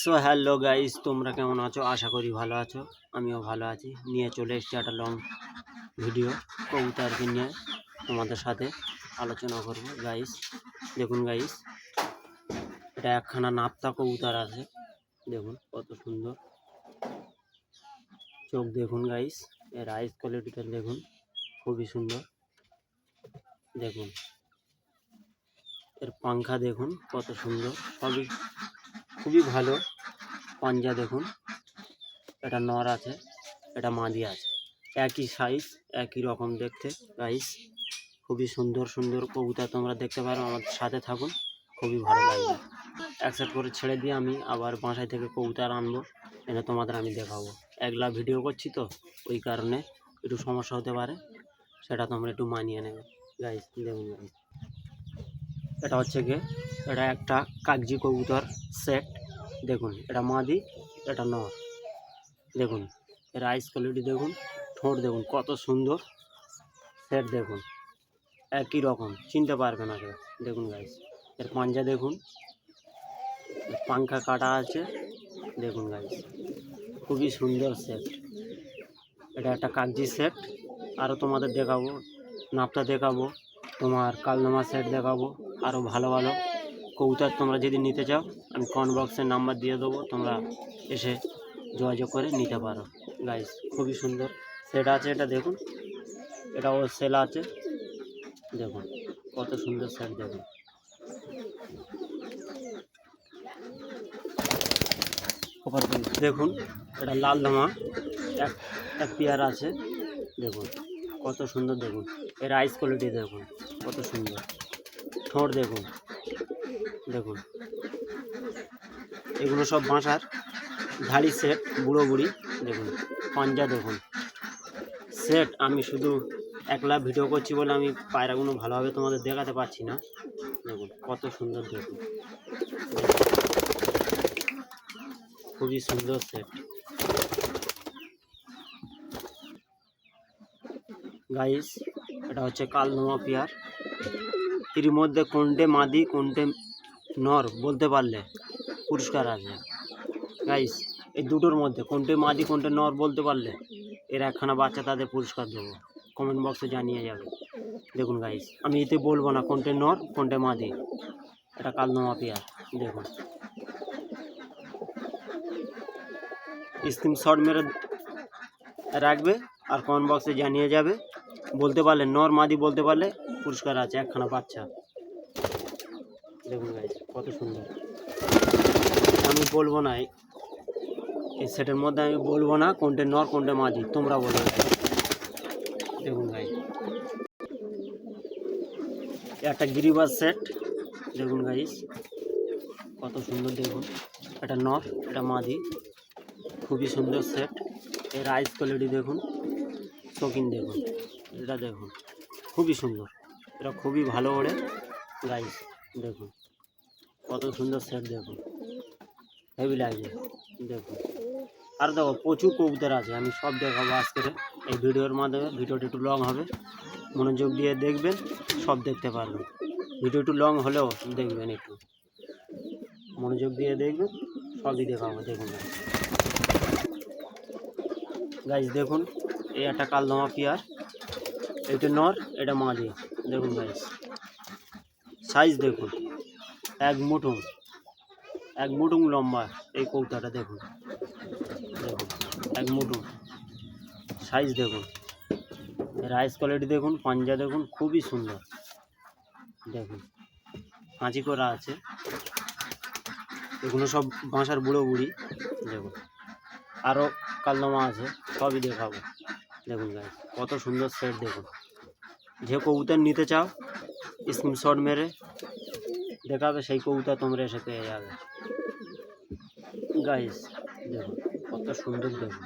So hello guys তোমরা কেমন আছো? আশা করি ভালো আছো। আমিও ভালো আছি। নিয়ে চলে এসেছি একটা লং ভিডিও কবুতারকে নিয়ে তোমাদের সাথে আলোচনা করব। গাইস দেখুন গাইস এটা একখানা নাপ্তা কবুতর আছে। দেখুন কত সুন্দর। চোখ দেখুন গাইস এর আইস কোয়ালিটিটা দেখুন, খুবই সুন্দর। দেখুন, এর পাংখা দেখুন কত সুন্দর। সবই খুবই ভালো। পাঞ্জা দেখুন, এটা নর আছে, এটা মাদি আছে। একই সাইজ একই রকম দেখতে গাইস খুবই সুন্দর সুন্দর কবুতর তোমরা দেখতে পারো আমার সাথে থাকুন, খুবই ভালো লাগবে। অ্যাকসেপ্ট করে ছেড়ে দিয়ে আমি আবার বাসায় থেকে কবুতর আনব, এনে তোমাদের আমি দেখাবো। একলা ভিডিও করছি তো, ওই কারণে একটু সমস্যা হতে পারে, সেটা তোমরা একটু মানিয়ে নেবে। গাইস দেখুন এটা হচ্ছে গিয়ে, এটা একটা কাগজি কবুতর সেট দেখুন, এটা মাদি, এটা নর। দেখুন, এর আইস কোয়ালিটি দেখুন, ঠোঁট দেখুন, কত সুন্দর। সেট দেখুন, একই রকম, চিনতে পারবেন না দেখুন গাইস এর পাঞ্জা দেখুন পাংখা কাটা আছে। দেখুন গাইস খুবই সুন্দর সেট এটা একটা কাগজি সেট আরও তোমাদের দেখাবো, নাপটা দেখাবো, তোমার কালনামা সেট দেখাবো আরও ভালো ভালো। কবুতর তোমরা যদি নিতে চাও, আমি কমেন্ট বক্সের নাম্বার দিয়ে দেবো, তোমরা এসে যোগাযোগ করে নিতে পারো। গাইস খুবই সুন্দর। সেট আছে এটা, দেখুন। এটা ও সেল আছে। দেখুন, কত সুন্দর সেট দেখুন। দেখুন, এটা লাল ধামা এক এক পেয়ার আছে। দেখুন, কত সুন্দর, দেখুন। এর আইস কোয়ালিটি দেখুন, কত সুন্দর। ঠোঁট, দেখুন। দেখুন। এগুলো সব বাঁশার ধাড়ি সেট বুড়ো বুড়ি। দেখুন, পাঞ্জা দেখুন। সেট আমি শুধু একলা ভিডিও করছি বলে আমি পায়রাগুলো ভালোভাবে তোমাদের দেখাতে পারছি না। দেখুন, কত সুন্দর দেখুন। খুবই সুন্দর সেট গাইস এটা হচ্ছে কালনোমা পিয়ার। এর মধ্যে কোনটে মাদি, কোনটে নর বলতে পারলে পুরস্কার আছে গাইস এই দুটোর মধ্যে কোনটে মাদি, কোনটে নর বলতে পারলে এর একখানা বাচ্চা তাদের পুরস্কার দেবো। কমেন্ট বক্সে জানিয়ে যাবে। দেখুন গাইস আমি এতে বলব না কোনটে নর, কোনটে মাদি। এটা কালনোমা পেয়ার দেখুন। স্ক্রিনশট মেরে রাখবে আর কমেন্ট বক্সে জানিয়ে যাবে। বলতে পারলে নর, মাদি বলতে পারলে পুরস্কার আছে একখানা বাচ্চা। দেখুন গাইস কত সুন্দর। আমি বলব না, এই- সেটের মধ্যে আমি বলব না, কোনটা নর, কোনটা মাদি তোমরা বলো। দেখুন গাই একটা গিরিবাস সেট, দেখুন গাইস কত সুন্দর দেখুন। এটা নর, এটা মাঝি, খুবই সুন্দর সেট। এর আইস কোয়ালিটি দেখুন শৌখিন দেখুন, এটা দেখুন, খুবই সুন্দর। এটা খুবই ভালো ওড়ে গাইস দেখুন। কত সুন্দর সেট দেখুন হেভি লাগছে দেখুন আর দেখো, প্রচুর কবুতর আছে, আমি সব দেখাবো আজকে এই ভিডিওর মাধ্যমে। ভিডিওটা একটু লং হবে। মনোযোগ দিয়ে দেখবেন, সব দেখতে পারবেন। ভিডিও একটু লং হলেও দেখবেন একটু। মনোযোগ দিয়ে দেখবেন, সবই দেখাবো, দেখুন। গাইজ দেখুন এই একটা কালদমা পিয়ার। এটা নর, এটা মাদি দেখুন গাইজ সাইজ দেখুন। এক মুঠুম এক মুঠুম লম্বা, এই কৌতাটা দেখুন। দেখুন, এক মুঠুম সাইজ দেখুন। রাইস কোয়ালিটি দেখুন, পাঞ্জা দেখুন, খুবই সুন্দর। দেখুন, কাঁচি করা আছে। এগুলো সব বাঁশার বুড়ো বুড়ি, দেখুন। আরও কালদমা আছে, সবই দেখাবো। দেখুন গাইজ কত সুন্দর সেট দেখুন। যে কবুতর নিতে চাও স্ক্রিনশট মেরে দেখাবে সেই কবুতর তোমরা এসে পেয়ে যাবে গাইস দেখুন কত সুন্দর দেখুন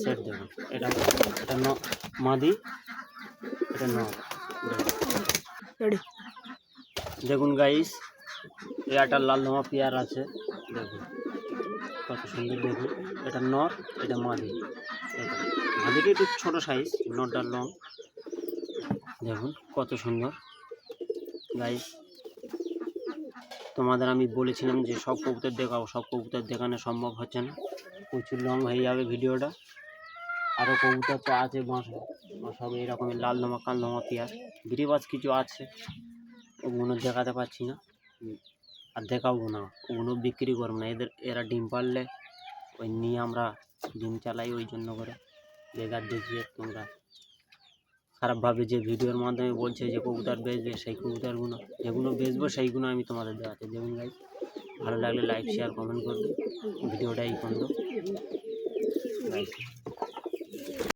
সেট দেখুন এটা এটা ন মাদি এটা ন দেখুন গাইস এ একটা লাল নোয়া পেয়ার আছে দেখুন কত সুন্দর দেখুন এটা নর এটা মাদি মাদিটা একটু ছোটো সাইজ নরটার লং দেখুন কত সুন্দর গাইস তোমাদের আমি বলেছিলাম যে সব কবুতর দেখাবো সব কবুতর দেখানো সম্ভব হচ্ছে না। প্রচুর লং হয়ে যাবে ভিডিওটা। আরও কবুতর তো আছে বাঁশা সব এরকমের লাল দমা কাল দমা পেঁয়াজ গিরিবাজ কিছু আছে, ওগুলো দেখাতে পারছি না। আর দেখাবো না, ওগুলো বিক্রি করব না। এদের, এরা ডিম পারলে ওই নিয়ে আমরা ডিম চালাই ওই জন্য করে। বেকার দেখিয়ে তোমরা খারাপভাবে যে ভিডিওর মাধ্যমে বলছে যে কবুতর বেচবে, সেই কবুতরগুলো, যেগুলো বেচবো সেইগুলো আমি তোমাদের দেওয়াতে দেখুন গাই ভালো লাগলে লাইক শেয়ার কমেন্ট করবে। ভিডিওটাই করব.